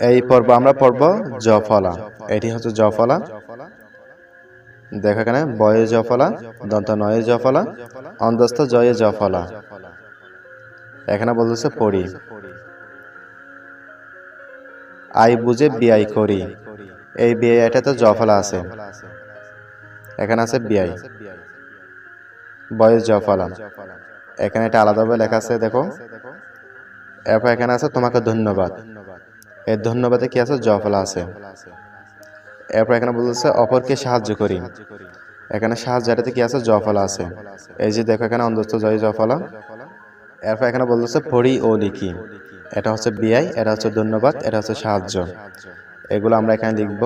এই পর্ব আমরা পর্ব জফলা। এটি হচ্ছে জফলা। দেখো এখানে, বয়ে জফলা, দন্ত নয়ে জফলা, অন্তস্থ জয়ে জফলা। এখানে বলতেছে পড়ি। আই বুঝে বিআই করি। এই বিআই এটাতে জফলা আছে। এখানে আছে বিআই বয়েস জফলা। এখানে এটা আলাদাভাবে লেখা আছে, দেখো। এরপর এখানে আছে তোমাকে ধন্যবাদ। এই ধন্যবাদে কি আছে? জফলা আছে। এরপর এখানে বলতেছে, অপরকে সাহায্য করি। এখানে সাহায্য এটাতে কি আছে? জফলা আছে। এই যে দেখো এখানে অন্ধস্থ জয় জফলা। এরপর এখানে বলতেছে, পড়ি ও লিখি। এটা হচ্ছে বিআই, এটা হচ্ছে ধন্যবাদ, এটা হচ্ছে সাহায্য। এগুলো আমরা এখানে লিখব।